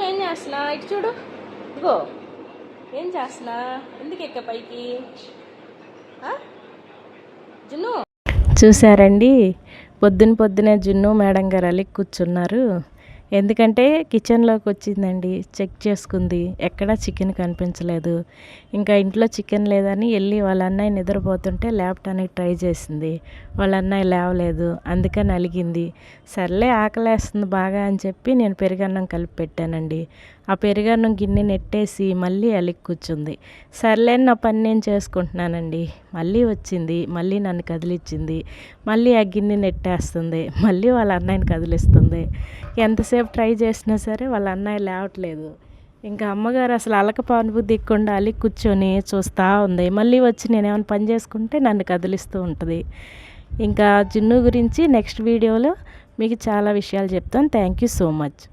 ఏం చేస్తున్నా? ఇటు చూడు. ఇదిగో. ఏం చేస్తున్నా? ఎందుకు ఎక్క పైకి? జున్ను. చూసారండి పొద్దున పొద్దునే జున్ను మేడం గారు అలిగి కూర్చున్నారు. ఎందుకంటే కిచెన్లోకి వచ్చిందండి చెక్ చేసుకుంది. ఎక్కడా చికెన్ కనిపించలేదు. ఇంకా ఇంట్లో చికెన్ లేదని వెళ్ళి వాళ్ళ అన్నయ్య నిద్రపోతుంటే లేపటానికి ట్రై చేసింది. వాళ్ళ అన్నయ్య లేవలేదు. అందుకని అలిగింది. సర్లే ఆకలేస్తుంది బాగా అని చెప్పి నేను పెరుగన్నం కలిపి పెట్టానండి. ఆ పెరుగన్నం గిన్నె నెట్టేసి మళ్ళీ అలిగి కూర్చుంది. సర్లే నా పని నేను చేసుకుంటున్నానండి. మళ్ళీ వచ్చింది. మళ్ళీ నన్ను కదిలిచ్చింది. మళ్ళీ ఆ గిన్నె నెట్టేస్తుంది. మళ్ళీ వాళ్ళ అన్నయ్యని కదిలిస్తుంది. ఎంతసేపు ట్రై చేసినా సరే వాళ్ళ అన్నయ్య లేవట్లేదు. ఇంకా అమ్మగారు అసలు అలక పానుబుద్ధి ఇక్కకుండా అలిగి కూర్చొని చూస్తూ ఉంది. మళ్ళీ వచ్చి నేను ఏమైనా పని చేసుకుంటే నన్ను కదిలిస్తూ ఉంటుంది. ఇంకా జున్ను గురించి నెక్స్ట్ వీడియోలో మీకు చాలా విషయాలు చెప్తాను. Thank you so much.